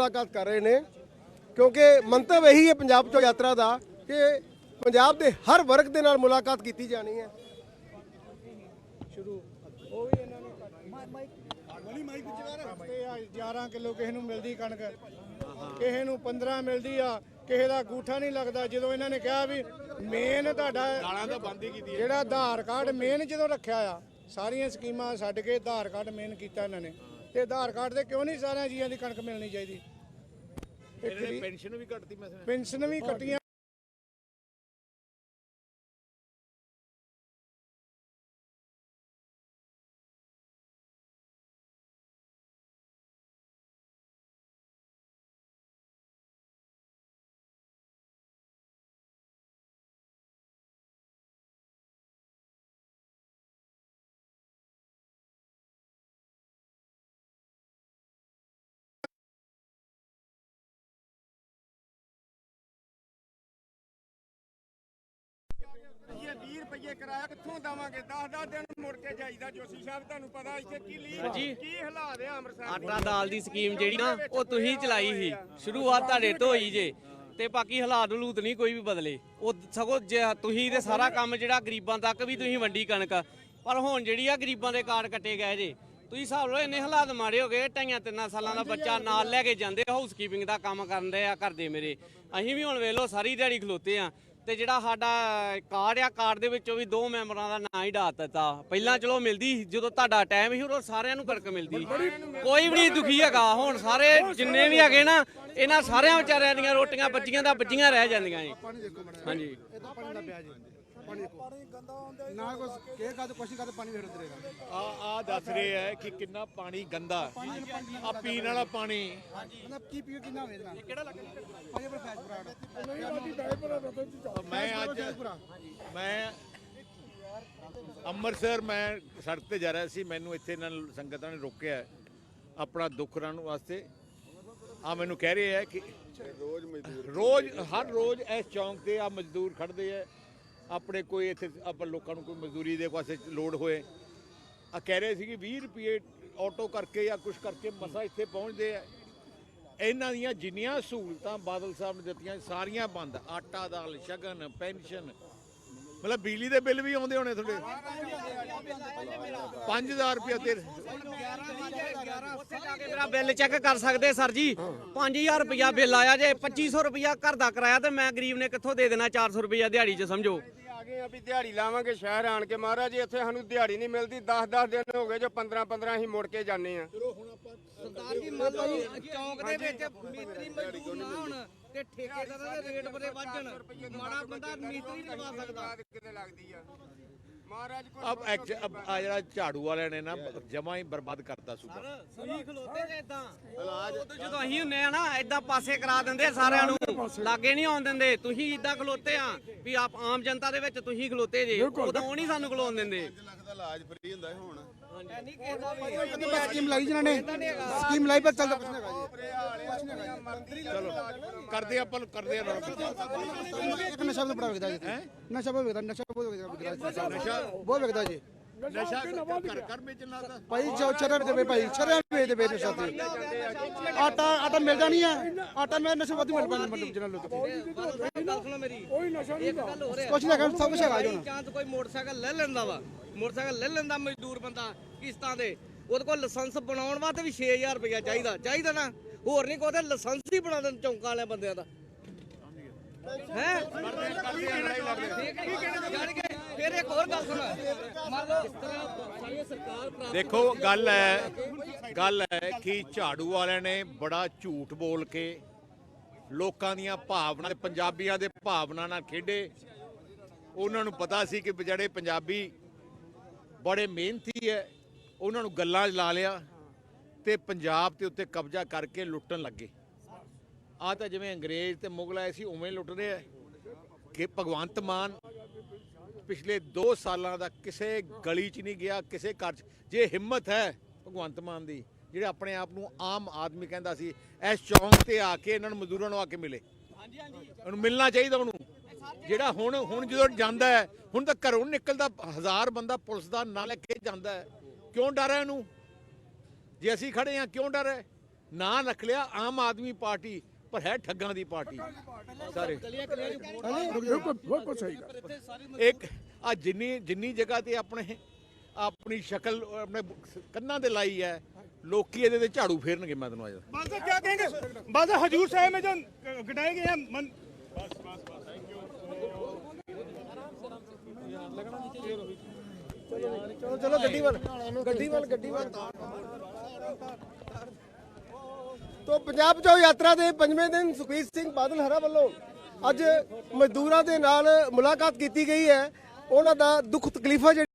ਮੁਲਾਕਾਤ ਕਰ ਰਹੇ ਨੇ ਕਿਉਂਕਿ ਮੰਤਵ ਇਹੀ ਹੈ ਪੰਜਾਬ ਚੋਂ ਯਾਤਰਾ ਦਾ ਕਿ ਪੰਜਾਬ ਦੇ ਹਰ ਵਰਗ ਦੇ ਨਾਲ ਮੁਲਾਕਾਤ ਕੀਤੀ ਜਾਣੀ ਹੈ। 11 ਕਿਲੋ ਕਿਸੇ ਨੂੰ ਮਿਲਦੀ ਕਣਕ ਕਿਸੇ ਨੂੰ 15 ਮਿਲਦੀ ਆ ਕਿਸੇ ਦਾ ਗੂਠਾ ਨਹੀਂ ਲੱਗਦਾ। ਜਦੋਂ ਇਹਨਾਂ ਨੇ ਕਿਹਾ ਵੀ ਮੇਨ ਤੁਹਾਡਾ ਗਾਲਾਂ ਤਾਂ ਬੰਦ ਹੀ ਕੀਤੀ ਜਿਹੜਾ ਆਧਾਰ ਕਾਰਡ ਮੇਨ ਜਦੋਂ ਰੱਖਿਆ ਆ ਸਾਰੀਆਂ ਸਕੀਮਾਂ ਛੱਡ ਕੇ ਆਧਾਰ ਕਾਰਡ ਮੇਨ ਕੀਤਾ ਇਹਨਾਂ ਨੇ। ਤੇ ਆਧਾਰ ਕਾਰਡ ਤੇ ਕਿਉਂ ਨਹੀਂ ਸਾਰਿਆਂ ਜੀਆਂ ਦੀ ਕਣਕ ਮਿਲਣੀ ਚਾਹੀਦੀ? ਪੈਨਸ਼ਨ ਵੀ ਘਟਦੀ ਮੈਂ ਪੈਨਸ਼ਨ ਵੀ ਕੱਟੀਆਂ ਰੁਪਏ ਕਿਰਾਇਆ ਕਿੱਥੋਂ ਦਵਾਂਗੇ? 10-10 ਦਿਨ ਮੁੜ ਕੇ ਜਾਈਦਾ ਜੋਸ਼ੀ ਸਾਹਿਬ ਤੁਹਾਨੂੰ ਪਤਾ ਇੱਥੇ ਕੀ ਲੀ ਕੀ ਹਾਲਾਤ ਆ ਅੰਮ੍ਰਿਤਸਰ ਆਟਾ ਦਾਲ ਦੀ ਸਕੀਮ ਜਿਹੜੀ ਨਾ ਉਹ ਤੁਸੀਂ ਚਲਾਈ ਸੀ। ਸ਼ੁਰੂਆਤ ਤੁਹਾਡੇ ਤੋਂ ਹੋਈ ਜੇ। ਤੇ ਬਾਕੀ ਹਾਲਾਤ ਹਲੂਤ ਨਹੀਂ ਕੋਈ ਵੀ ਬਦਲੇ। ਉਹ ਸਗੋਂ ਜੇ ਤੁਸੀਂ ਤੇ ਸਾਰਾ ਕੰਮ ਜਿਹੜਾ ਗਰੀਬਾਂ ਤੱਕ ਵੀ ਤੁਸੀਂ ਵੰਡੀ ਕਣਕ ਪਰ ਹੁਣ ਜਿਹੜੀ ਆ ਗਰੀਬਾਂ ਦੇ ਕਾਰਡ ਕੱਟੇ ਗਏ ਜੇ। ਤੁਸੀਂ ਹਿਸਾਬ ਲਓ ਇੰਨੇ ਹਾਲਾਤ ਮਾੜੇ ਹੋ ਗਏ ਢਾਈਆਂ ਤਿੰਨਾਂ ਸਾਲਾਂ ਦਾ ਬੱਚਾ ਨਾਲ ਲੈ ਕੇ ਜਾਂਦੇ ਹਾਊਸ ਕੀਪਿੰਗ ਦਾ ਕੰਮ ਕਰਦੇ ਆ ਕਰਦੇ ਮੇਰੇ। ਅਸੀਂ ਵੀ ਹੁਣ ਵੇਖ ਲਓ ਸਾਰੀ ਦਿਹਾੜੀ ਖਲੋਤੇ ਆ। ਤੇ ਜਿਹੜਾ ਸਾਡਾ ਕਾਰਡ ਆ ਕਾਰਡ ਦੇ ਵਿੱਚੋਂ ਵੀ ਦੋ ਮੈਂਬਰਾਂ ਦਾ ਨਾਂ ਹੀ ਡਾਤ ਦਿੱਤਾ। ਪਹਿਲਾਂ ਚਲੋ ਮਿਲਦੀ ਜਦੋਂ ਤੁਹਾਡਾ ਟਾਈਮ ਸੀ ਉਦੋਂ ਸਾਰਿਆਂ ਨੂੰ ਕਣਕ ਮਿਲਦੀ ਕੋਈ ਵੀ ਨਹੀਂ ਦੁਖੀ ਹੈਗਾ। ਹੁਣ ਸਾਰੇ ਜਿੰਨੇ ਵੀ ਹੈਗੇ ਨਾ ਇਹਨਾਂ ਸਾਰਿਆਂ ਵਿਚਾਰਿਆਂ ਦੀਆਂ ਰੋਟੀਆਂ ਬੱਚੀਆਂ ਦਾ ਬੱਚੀਆਂ ਰਹਿ ਜਾਂਦੀਆਂ ਜੀ। ਹਾਂਜੀ। ਨਾ ਕੁਛ ਕੇ ਕਾਦ ਕੁਛ ਕਾਦ ਪਾਣੀ ਵੇਰ ਉਤਰੇਗਾ ਆ ਆ ਦੱਸ ਰਹੇ ਹੈ ਕਿ ਕਿੰਨਾ ਪਾਣੀ ਗੰਦਾ। ਆ ਪੀਣ ਵਾਲਾ ਪਾਣੀ। ਮਤਲਬ ਕੀ ਪੀਓ ਕਿੰਨਾ ਵੇਚਣਾ ਕਿਹੜਾ ਪਾਣੀ ਪਰ ਫੈਸ ਬਰਾੜ ਮੈਂ ਅੱਜ ਮੈਂ ਅੰਮ੍ਰਿਤਸਰ ਮੈਂ ਸੜਕ ਤੇ ਜਾ ਰਿਹਾ ਸੀ ਮੈਨੂੰ ਇੱਥੇ ਇਹਨਾਂ ਸੰਗਤਾਂ ਨੇ ਰੋਕਿਆ ਆਪਣਾ ਦੁੱਖ ਰਹਿਣ ਵਾਸਤੇ। ਆ ਮੈਨੂੰ ਕਹਿ ਰਹੇ ਹੈ ਕਿ ਰੋਜ਼ ਮਜ਼ਦੂਰ ਰੋਜ਼ ਹਰ ਰੋਜ਼ ਇਸ ਚੌਂਕ ਤੇ ਆ ਮਜ਼ਦੂਰ ਖੜਦੇ ਆ ਆਪਣੇ ਕੋਈ ਇੱਥੇ ਆਪਾਂ ਲੋਕਾਂ ਨੂੰ ਕੋਈ ਮਜ਼ਦੂਰੀ ਦੇ ਵਾਸਤੇ ਲੋਡ ਹੋਏ। ਆ ਕਹਿ ਰਹੇ ਸੀ ਕਿ 20 ਰੁਪਏ ਆਟੋ ਕਰਕੇ ਜਾਂ ਕੁਝ ਕਰਕੇ ਮਸਾ ਇੱਥੇ ਪਹੁੰਚਦੇ ਆ ਇਹਨਾਂ ਦੀਆਂ ਜਿੰਨੀਆਂ ਸਹੂਲਤਾਂ ਬਾਦਲ ਸਾਹਿਬ ਨੇ ਦਿੱਤੀਆਂ, ਸਾਰੀਆਂ ਬੰਦ। ਆਟਾ ਦਾਲ, ਸ਼ਗਨ, ਪੈਨਸ਼ਨ। ਮਤਲਬ ਬਿਜਲੀ ਦੇ ਬਿੱਲ ਵੀ ਆਉਂਦੇ ਹੋਣੇ ਤੁਹਾਡੇ? 5000 ਰੁਪਏ ਤੇ ਉੱਥੇ ਜਾ ਕੇ ਮੇਰਾ ਬਿੱਲ ਚੈੱਕ ਕਰ ਸਕਦੇ ਸਰ ਜੀ। 5000 ਰੁਪਇਆ ਬਿੱਲ ਆਇਆ ਜੇ 2500 ਰੁਪਇਆ ਘਰ ਦਾ ਕਿਰਾਇਆ ਤੇ ਮੈਂ ਗਰੀਬ ਨੇ ਕਿੱਥੋਂ ਦੇ ਦੇਣਾ 400 ਰੁਪਇਆ ਦਿਹਾੜੀ 'ਚ, ਸਮਝੋ। ਆ ਗਏ ਆ ਵੀ ਦਿਹਾੜੀ ਲਾਵਾਂਗੇ ਸ਼ਹਿਰ ਆਣ ਕੇ। ਮਹਾਰਾਜ ਜੀ ਇੱਥੇ ਸਾਨੂੰ ਦਿਹਾੜੀ ਨਹੀਂ ਮਿਲਦੀ। 10-10 ਦਿਨ ਹੋ ਗਏ ਜੋ 15-15 ਅਸੀਂ ਮੁੜ ਕੇ ਜਾਂਦੇ ਆ। ਸਰਦਾਰ ਜੀ ਮੰਨ ਲਓ ਚੌਂਕ ਦੇ ਵਿੱਚ ਮੀਟਰੀ ਮਜ਼ਦੂਰ ਨਾ ਹੋਣ ਤੇ ਠੇਕੇਦਾਰਾਂ ਦੇ ਰੇਟ ਬੜੇ ਵੱਜਣ ਮਾੜਾ ਬੰਦਾ ਨਹੀਂ ਲਵਾ ਸਕਦਾ। ਕਿਤੇ ਲੱਗਦੀ ਆ। ਅਬ ਐਕਚ ਅਬ ਆ ਜਿਹੜਾ ਝਾੜੂ ਵਾਲਿਆਂ ਨੇ ਨਾ ਜਮਾ ਹੀ ਬਰਬਾਦ ਕਰਤਾ ਸੂਬਾ। ਤੁਸੀਂ ਖਲੋਤੇ ਜੇ ਇਦਾਂ ਉਦੋਂ ਜਦੋਂ ਅਸੀਂ ਹੁੰਨੇ ਆ ਨਾ ਇਦਾਂ ਪਾਸੇ ਕਰਾ ਦਿੰਦੇ ਸਾਰਿਆਂ ਨੂੰ। ਲਾਗੇ ਨਹੀਂ ਆਉਣ ਦਿੰਦੇ। ਤੁਸੀਂ ਇਦਾਂ ਖਲੋਤੇ ਆ ਵੀ ਆਪ ਆਮ ਜਨਤਾ ਦੇ ਵਿੱਚ ਤੁਸੀਂ ਖਲੋਤੇ ਜੇ। ਉਦੋਂ ਨਹੀਂ ਸਾਨੂੰ ਖਲੋਣ ਦਿੰਦੇ। ਸਕੀਮ ਲਾਈ ਜਿਨ੍ਹਾਂ ਨੇ। ਸਕੀਮ ਲਾਈ ਪਰ ਚੱਲਦਾ ਕੁਛ ਨਹੀਂ। ਚਲੋ ਕਰਦੇ ਆਪਾਂ ਨੂੰ ਕਰਦੇ ਆ ਨਾਲ। ਜੀ ਇੱਕ ਨਸ਼ਾ ਵੀ ਬੜਾ ਵਿਕਦਾ ਜੀ। ਨਸ਼ਾ ਬਹੁਤ ਵਿਕਦਾ ਨਸ਼ਾ ਬਹੁਤ ਵਿਕਦਾ ਨਸ਼ਾ ਬਹੁਤ ਵਿਕਦਾ ਜੀ। ਨਸ਼ਾ ਘਰ ਘਰ ਵੇਚਣ ਲੱਗਦਾ ਭਾਈ ਜੋ ਚਰਾ ਵੀ ਦੇਵੇ ਭਾਈ ਚਰਾ ਵੀ ਦੇਵੇ ਨਸ਼ਾ ਤੇ। ਆਟਾ ਆਟਾ ਮਿਲਦਾ ਨਹੀਂ ਹੈ ਆਟਾ ਮੈਂ ਨਸ਼ਾ ਵੱਧ ਮਿਲ ਪੈਂਦਾ ਮਤਲਬ ਜਿਹਨਾਂ ਲੋਕ ਗੱਲ ਸੁਣੋ ਮੇਰੀ ਇੱਕ ਗੱਲ ਹੋ ਰਿਹਾ ਕੁਛ ਨਹੀਂ ਹੈਗਾ ਸਭ ਕੁਛ ਹੈਗਾ ਜੀ ਹੁਣ। ਚਾਂਸ ਕੋਈ ਮੋਟਰਸਾਈਕਲ ਲੈ ਲੈਂਦਾ ਵਾ। ਮੋਟਰਸਾਈਕਲ ਲੈ ਲੈਂਦਾ ਮਜ਼ਦੂਰ ਬੰਦਾ ਕਿਸ਼ਤਾਂ ਦੇ। ਉਹਦੇ ਕੋਲ ਲਾਇਸੈਂਸ ਬਣਾਉਣ ਵਾਸਤੇ ਵੀ 6000 ਰੁਪਇਆ ਚਾਹੀਦਾ। ਚਾਹੀਦਾ ਨਾ। ਹੋਰ ਨਹੀਂ ਕੋਈ ਲਾਇਸੈਂਸ ਹੀ ਬਣਾ ਦੇਣ ਚੌਂਕਾਂ ਵਾਲਿਆਂ ਬੰਦਿਆਂ ਦਾ। ਹੈ? ਫਿਰ ਇੱਕ ਹੋਰ ਗੱਲ ਸੁਣ। ਮੰਨ ਲਓ ਇਸ ਤਰ੍ਹਾਂ ਸਾਰੀ ਸਰਕਾਰ ਪ੍ਰਾਪਤ ਦੇਖੋ ਗੱਲ ਹੈ ਗੱਲ ਹੈ ਕਿ ਝਾੜੂ ਵਾਲਿਆਂ ਨੇ ਬੜਾ ਝੂਠ ਬੋਲ ਕੇ ਲੋਕਾਂ ਦੀਆਂ ਭਾਵਨਾ ਪੰਜਾਬੀਆਂ ਦੇ ਭਾਵਨਾ ਨਾਲ ਖੇਡੇ। ਉਹਨਾਂ ਨੂੰ ਪਤਾ ਸੀ ਕਿ ਜਿਹੜੇ ਪੰਜਾਬੀ ਬੜੇ ਮਿਹਨਤੀ ਹੈ ਉਹਨਾਂ ਨੂੰ ਗੱਲਾਂ ਲਾ ਲਿਆ। ਤੇ ਪੰਜਾਬ ਦੇ ਉੱਤੇ ਕਬਜ਼ਾ ਕਰਕੇ ਲੁੱਟਣ ਲੱਗੇ। ਆ ਤਾਂ ਜਿਵੇਂ ਅੰਗਰੇਜ਼ ਤੇ ਮੁਗਲ ਆਏ ਸੀ, ਉਵੇਂ ਲੁੱਟ ਰਹੇ ਆ। ਕਿ ਭਗਵੰਤ ਮਾਨ ਪਿਛਲੇ 2 ਸਾਲਾਂ ਦਾ ਕਿਸੇ ਗਲੀ 'ਚ ਨਹੀਂ ਗਿਆ, ਕਿਸੇ ਘਰ 'ਚ। ਜੇ ਹਿੰਮਤ ਹੈ ਭਗਵੰਤ ਮਾਨ ਦੀ, ਜਿਹੜੇ ਆਪਣੇ ਆਪ ਨੂੰ ਆਮ ਆਦਮੀ ਕਹਿੰਦਾ ਸੀ, ਇਸ ਚੌਂਕ ਤੇ ਆ ਕੇ ਇਹਨਾਂ ਨੂੰ ਮਜ਼ਦੂਰਾਂ ਨੂੰ ਆ ਕੇ ਮਿਲੇ। ਉਹਨੂੰ ਮਿਲਣਾ ਚਾਹੀਦਾ ਉਹਨੂੰ। ਜਿਹੜਾ ਹੁਣ ਹੁਣ ਜਦੋਂ ਜਾਂਦਾ ਹੈ, ਹੁਣ ਤਾਂ ਘਰੋਂ ਨਿਕਲਦਾ, ਹਜ਼ਾਰ ਬੰਦਾ ਪੁਲਿਸ ਦਾ ਨਾਂ ਲੈ ਕੇ ਜਾਂਦਾ ਹੈ। ਕਿਉਂ ਡਰ ਹੈ ਇਹਨੂੰ? ਜੇ ਅਸੀਂ ਖੜੇ ਆ ਕਿਉਂ ਡਰ ਹੈ? ਨਾਂ ਰੱਖ ਲਿਆ ਆਮ ਆਦਮੀ ਪਾਰਟੀ ਪਰ ਹੈ ਠੱਗਾਂ ਦੀ ਪਾਰਟੀ। ਇੱਕ ਆ ਜਿੰਨੀ ਜਿੰਨੀ ਜਗ੍ਹਾ ਤੇ ਆਪਣੇ ਆਪਣੀ ਸ਼ਕਲ ਆਪਣੇ ਕੰਨਾਂ ਤੇ ਲਾਈ ਹੈ ਲੋਕੀ ਇਹਦੇ ਤੇ ਝਾੜੂ ਫੇਰਨਗੇ ਮੈਂ ਤੈਨੂੰ ਆਜਾ ਬਸ ਕੀ ਕਹਿੰਗੇ? ਬਸ ਹਜੂਰ ਸਾਹਿਬ ਮੇ ਜੋ ਗਟਾਏ ਗਏ ਮਨ ਬਸ ਬਸ ਬਸ ਥੈਂਕ ਯੂ ਚਲੋ ਚਲੋ ਗੱਡੀ ਵੱਲ ਗੱਡੀ ਵੱਲ ਗੱਡੀ ਵੱਲ ਤੋ ਪੰਜਾਬ ਚੋ ਯਾਤਰਾ ਦੇ ਪੰਜਵੇਂ ਦਿਨ ਸੁਖਬੀਰ ਸਿੰਘ ਬਾਦਲ ਹਰਾ ਵੱਲੋਂ ਅੱਜ ਮਜ਼ਦੂਰਾਂ ਦੇ ਨਾਲ ਮੁਲਾਕਾਤ ਕੀਤੀ ਗਈ ਹੈ। ਉਹਨਾਂ ਦਾ ਦੁੱਖ ਤਕਲੀਫਾਂ ਜਿਹੜੀ